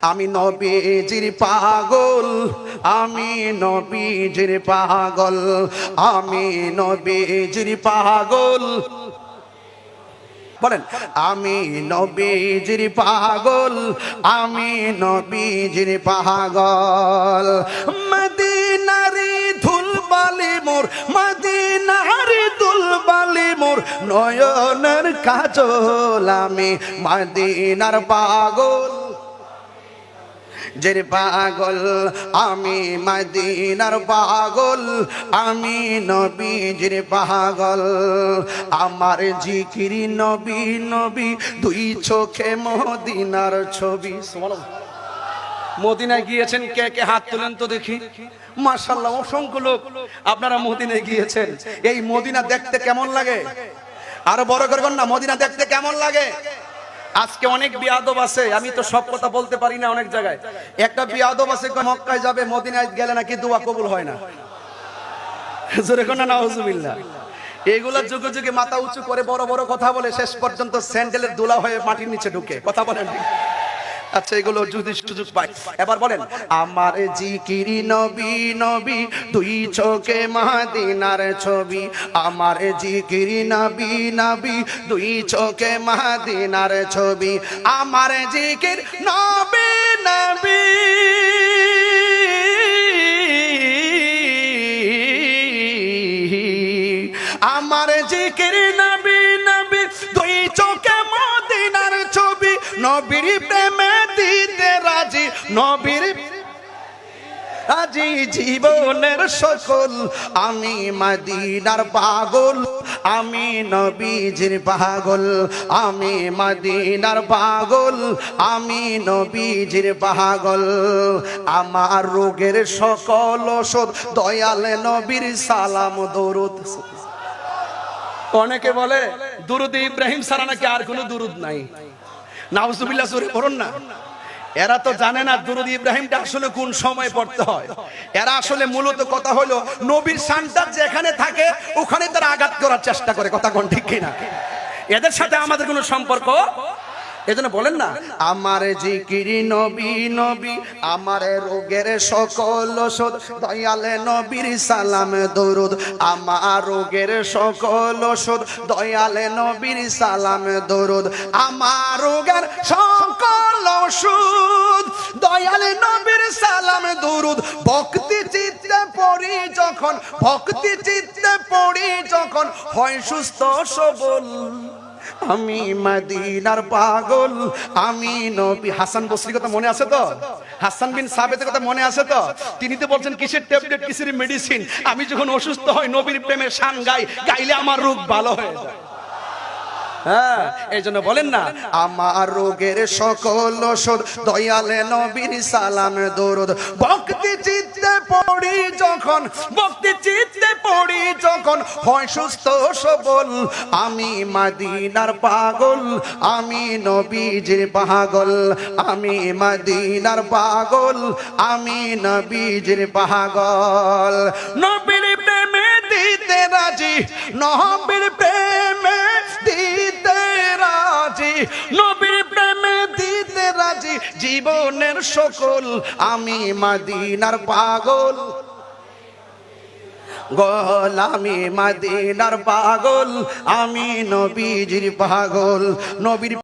আমি নবীজির পাগল, আমি নবীজির পাগল, আমি নবীজির পাগল। বলেন, আমি নবীজির পাগল, আমি নবীজির পাগল। মদিনারি ধুলবালি মোর, মদিনারি ধুলবালি মোর, নয়নের কাজল, আমি মদিনার পাগল। জের পাগল, আমি মদিনার পাগল, আমি নবী নবীজির পাগল। আমার জিকিরি নবী নবী, দুই চোখে মদিনার ছবি। মদিনায় গিয়েছেন কে কে হাত তুলেন তো দেখি। মাশাল্লাহ অসংখ্য লোক আপনারা মদিনায় গিয়েছেন। এই মদিনা দেখতে কেমন লাগে? আরও বড় করে না, মদিনা দেখতে কেমন লাগে? আজকে অনেক বিয়াদব আছে, আমি তো সব কথা বলতে পারি না অনেক জায়গায়। একটা বিয়াদব আছে, কয় মক্কায় যাবে, মদিনায় গেলে নাকি দোয়া কবুল হয় না। না যুগে যুগে মাথা উঁচু করে বড় বড় কথা বলে, শেষ পর্যন্ত স্যান্ডেলের দোলা হয়ে মাটির নিচে ঢুকে। কথা বলেন আচ্ছা এগুলো যদি সুযোগ পাই এবার বলেন, আমার জিকিরি নবী নবী তুই চোখে মাদিনার ছবি। আমার জিকিরি নবী নবী, দুই চোখে মাদিনার ছবি। আমার জিকির নবী নবী। আমার জিকির নবী নবী, দুই চোখে মদিনার ছবি। নবীর প্রেমে দিতে রাজি নবীর আজি জীবনের সকল। আমি মদিনার পাগল, আমি নবীজির পাগল। আমি মদিনার পাগল, আমি নবীজির পাগল। আমার রোগের সকল ওষুধ দয়াল নবীর সালাম, দরুদ। অনেকে বলে, দুরুদ ইব্রাহিম সারা নাকি আর কোনো দুরুদ নাই? নাউজুবিল্লাহ সুরে পড়ুন না। এরা তো জানে না দুরুদ ইব্রাহিমটা আসলে কোন সময় পড়তে হয়। এরা আসলে মূলত কথা হলো নবীর শানটা যেখানে থাকে, ওখানে তারা আঘাত করার চেষ্টা করে। কথা কোন ঠিক কিনা? এদের সাথে আমাদের কোনো সম্পর্ক? এজন্য বলেন না। আমার জিকিরি নবী নবী, আমার রোগের সকল ওষুধ, দয়ালে নবীর সালাম, দরুদ। আমার রোগের সকল ওষুধ, দয়ালে নবীর সালাম, দরুদ। আমার রোগের সকল দরুদ ভক্তি চিত্তে পড়ি যখন, ভক্তি চিত্তে পড়ি যখন, হয় সুস্থ সবল। আমি মদিনার পাগল, আমি নবী। হাসান বসরির কথা মনে আছে তো? হাসান বিন সাবেতের কথা মনে আছে তো? তিনি তো বলছেন, কিসের ট্যাবলেট, কিসের মেডিসিন আমি যখন অসুস্থ হই, নবীর প্রেমে শান গাই, গাইলে আমার রোগ ভালো হয়ে যায়। হ্যাঁ এই জন্য বলেন না। আমার রোগের সকল ওষুধ ভক্তি পড়ি যখন, ভক্তি চিত্তে পড়ি যখন, হয় সুস্থ সবল। আমি মাদিনার পাগল, আমি নবীজির পাগল। আমি মাদিনার পাগল, আমি নবীজির পাগল। নবীর প্রেমে দিতে রাজি, নবীর প্রেমে দিতে জীবনের সকল আমি মাদিনার পাগল। গল আমি মাদিনার পাগল আমি নবীজির পাগল। নবীর